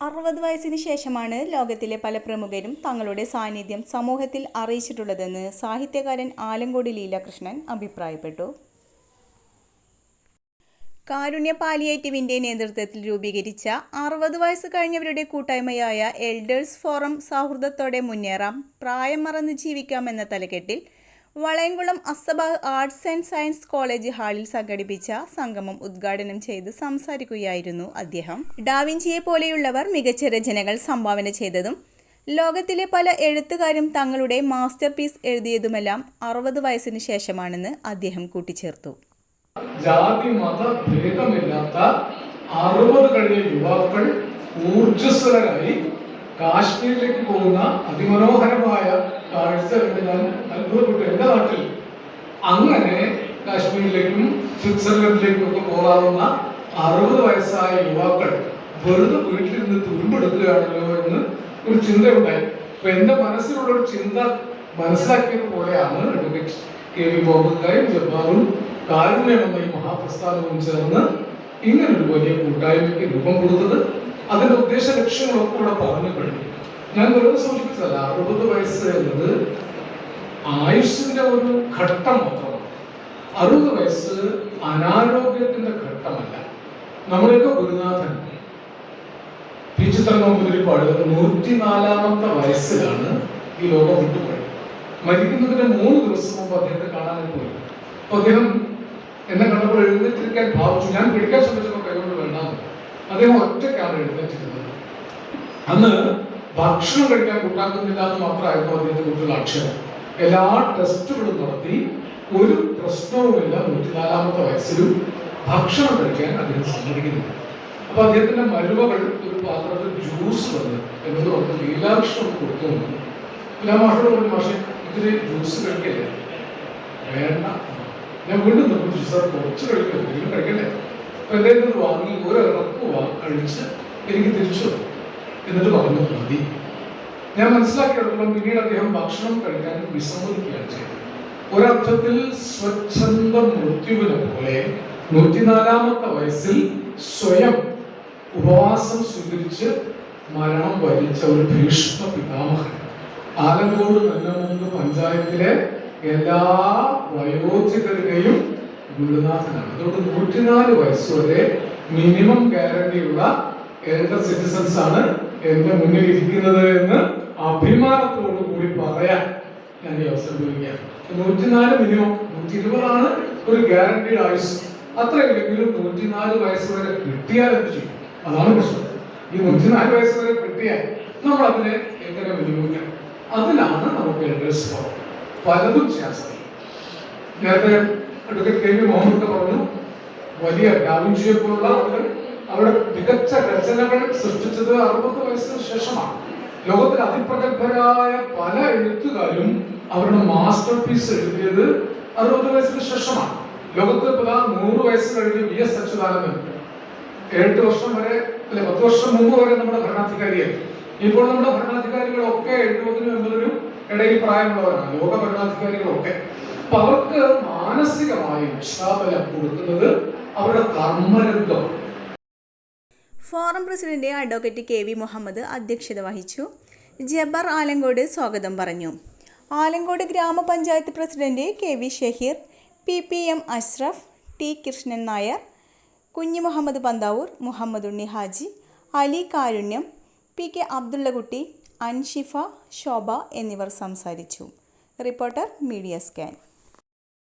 അറുപത് വയസ്സിന് ശേഷമാണ് ലോകത്തിലെ പല പ്രമുഖരും തങ്ങളുടെ സാന്നിധ്യം സമൂഹത്തിൽ അറിയിച്ചിട്ടുള്ളതെന്ന് സാഹിത്യകാരൻ ആലങ്കോടി ലീലാകൃഷ്ണൻ അഭിപ്രായപ്പെട്ടു. കാരുണ്യ പാലിയേറ്റീവിന്റെ നേതൃത്വത്തിൽ രൂപീകരിച്ച അറുപത് വയസ്സ് കഴിഞ്ഞവരുടെ കൂട്ടായ്മയായ എൽഡേഴ്സ് ഫോറം സൗഹൃദത്തോടെ മുന്നേറാം പ്രായം മറന്ന് ജീവിക്കാം എന്ന തലക്കെട്ടിൽ Valayamkulam Assabah arts and science college ഹാളിൽ സംഘടിപ്പിച്ച സംഗമം ഉദ്ഘാടനം ചെയ്ത് സംസാരിക്കുകയായിരുന്നു അദ്ദേഹം. ഡാവിഞ്ചിയെ പോലെയുള്ളവർ മികച്ച രചനകൾ സംഭാവന ചെയ്തതും ലോകത്തിലെ പല എഴുത്തുകാരും തങ്ങളുടെ മാസ്റ്റർ പീസ് എഴുതിയതുമെല്ലാം അറുപത് വയസ്സിന് ശേഷമാണെന്ന് അദ്ദേഹം കൂട്ടിച്ചേർത്തു. ജാതി മത ഭേദമില്ലാത്ത അറുപത് കഴിഞ്ഞ യുവാക്കൾ ഊർജസ്വലരായി കാശ്മീരിലേക്ക് പോകുന്ന അതിമനോഹരമായ കാഴ്ച കണ്ട് ഞാൻ അത്ഭുതപ്പെട്ടു എന്റെ നാട്ടിൽ. അങ്ങനെ കാശ്മീരിലേക്കും സ്വിറ്റ്സർലൻഡിലേക്കും ഒക്കെ പോകാവുന്ന അറുപത് വയസ്സായ യുവാക്കൾ വെറുതെ വീട്ടിലിരുന്ന് തുരുമ്പെടുക്കുകയാണല്ലോ എന്ന് ഒരു ചിന്തയുണ്ടായി. അപ്പൊ എന്റെ മനസ്സിലുള്ള ഒരു ചിന്ത മനസ്സിലാക്കിയത് പോലെയാണ് അഡ്വക്കേറ്റ് കെ വി ബോബക്കായും ജബ്ബാറും കാരുണ്യമെന്ന ഈ മഹാപ്രസ്ഥാനവും ചേർന്ന് ഇങ്ങനൊരു വലിയ കൂട്ടായ്മയ്ക്ക് രൂപം കൊടുത്തത്. അതിന്റെ ഉദ്ദേശ ലക്ഷ്യങ്ങളൊക്കെ ഇവിടെ പറഞ്ഞു കഴിഞ്ഞു. ഞാൻ വെറുതെ സൂചിപ്പിച്ചതല്ല അറുപത് വയസ്സ് എന്നത് ആയുഷിന്റെ ഒരു ഘട്ടം മാത്രമാണ്. അറുപത് വയസ്സ് അനാരോഗ്യത്തിന്റെ ഘട്ടമല്ല. നമ്മളൊക്കെ ഗുരുനാഥൻ പി ചിത്രനോമ്പതിരിപ്പാട് നൂറ്റിനാലാമത്തെ വയസ്സിലാണ് ഈ ലോകം വിട്ടുപോയത് മരിക്കുന്നതിന് മൂന്ന് ദിവസം മുമ്പ് അദ്ദേഹത്തെ കാണാനായി പോയി. അപ്പൊ അദ്ദേഹം എന്നെ കണ്ടപ്പോൾ എഴുന്നേറ്റിരിക്കാൻ ഭാവിച്ചു. ഞാൻ പിടിക്കാൻ ശ്രമിച്ചപ്പോൾ കൈകൊണ്ട് അദ്ദേഹം ഒറ്റക്കാണ് എഴുന്നേറ്റിരുന്നത് അന്ന് ഭക്ഷണം കഴിക്കാൻ കൂട്ടാക്കുന്നില്ല എന്ന് മാത്രമായിരുന്നു അദ്ദേഹത്തെ കുറിച്ചുള്ള അക്ഷരം എല്ലാ ടെസ്റ്റുകളും നടത്തി ഒരു പ്രശ്നവുമില്ല നൂറ്റിനാലാമത്തെ വയസ്സിലും ഭക്ഷണം കഴിക്കാൻ അദ്ദേഹം സമ്മതിക്കുന്നില്ല. അപ്പൊ അദ്ദേഹത്തിന്റെ മരുവകൾ ഒരു പാത്രത്തിൽ ജ്യൂസ് തന്നു എന്നത് പറഞ്ഞ് ലീലാകൃഷ്ണൻ കൊടുത്തു ഞാൻ മാഷോട് പറഞ്ഞു പക്ഷേ ഇതിന് ജ്യൂസ് കഴിക്കല്ലേ? വേണ്ട. ഞാൻ വീണ്ടും നിർബന്ധിച്ചു സാർ കുറച്ച് കഴിക്കല്ലേ കഴിക്കല്ലേ നിന്ന് വാങ്ങി ഒരു ഇറപ്പ് വാ കഴിച്ച് എനിക്ക് തിരിച്ചു എന്നിട്ട് പറഞ്ഞു മതി. ഞാൻ മനസ്സിലാക്കിയെടുത്തോളം പിന്നീട് അദ്ദേഹം ഭക്ഷണം കഴിക്കാൻ വിസമ്മതിക്കുകയാണ് ചെയ്തത്. ഒരർത്ഥത്തിൽ സ്വച്ഛന്ത മൃത്യുവിനെ പോലെ നൂറ്റിനാലാമത്തെ വയസ്സിൽ സ്വയം ഉപവാസം സ്വീകരിച്ച് മരണം വരിച്ച ഒരു ഭീഷ്മ പിതാമഹൻ. ആലങ്കോട് നെല്ലമുണ്ട് പഞ്ചായത്തിലെ എല്ലാ വയോധികരുടെയും ഗുരുനാഥനാണ്. അതുകൊണ്ട് നൂറ്റിനാല് വയസ്സ് വരെ മിനിമം ഗ്യാരണ്ടിയുള്ള എൽഡർ സിറ്റിസൺസ് ആണ് എന്റെ മുന്നിൽ ഇരിക്കുന്നത് എന്ന് അഭിമാനത്തോടു കൂടി പറയാൻ ഞാൻ ഈ അവസരം ഉപയോഗിക്കാം നൂറ്റിനാല് മിനിമം നൂറ്റി ഇരുപതാണ് ഒരു ഗ്യാരണ്ടീഡ് ആയുസ്. അത്രയില്ലെങ്കിലും നൂറ്റിനാല് വയസ്സ് വരെ കിട്ടിയാൽ എന്ത് ചെയ്യും? അതാണ് പ്രശ്നം. ഈ നൂറ്റിനാല് വയസ്സ് വരെ കിട്ടിയാൽ നമ്മൾ അതിനെ എങ്ങനെ വിനിയോഗിക്കണം അതിലാണ് നമുക്ക് എൽഡേഴ്സ് പലതും ശാസ്ത്രം നേരത്തെ അഡ്വക്കേറ്റ് കെ വി മുഹമ്മദ് പറഞ്ഞു വലിയ പോലുള്ള ആളുകൾ അവരുടെ മികച്ച രചനകൾ സൃഷ്ടിച്ചത് അറുപത് വയസ്സിന് ശേഷമാണ്. ലോകത്തിൽ അതിപ്രഗത്ഭരായ പല എഴുത്തുകാരും അവരുടെ മാസ്റ്റർ പീസ് എഴുതിയത് അറുപത് വയസ്സിന് ശേഷമാണ്. ലോകത്ത് ഇപ്പൊ ദാ നൂറ് വയസ്സ് കഴിഞ്ഞ് വി എസ് അച്യുതാനന്ദൻ. എട്ട് വർഷം വരെ അല്ലെ പത്ത് വർഷം മുമ്പ് വരെ നമ്മുടെ ഭരണാധികാരിയായി. ഇപ്പോൾ നമ്മുടെ ഭരണാധികാരികളൊക്കെ എഴുപതിനും എൺപതിനും ഇടയിൽ പ്രായമുള്ളവരാണ് ലോക ഭരണാധികാരികളൊക്കെ. അപ്പൊ അവർക്ക് മാനസികമായ ഉത്സാഹബലം കൊടുക്കുന്നത് അവരുടെ കർമ്മരംഗം. Forum president advocate K V Muhammad അധ്യക്ഷത വഹിച്ചു. ജബർ ആലങ്കോട് സ്വാഗതം പറഞ്ഞു. Alankode grama panchayat president K V Shaheer P P M Ashraf T Krishnan Nair Kunhi Muhammad Panthavoor Muhammad Unni Haji Ali Karunyam P K Abdullakutty Anshifa Shobha എന്നിവർ സംസാരിച്ചു. Reporter media scan.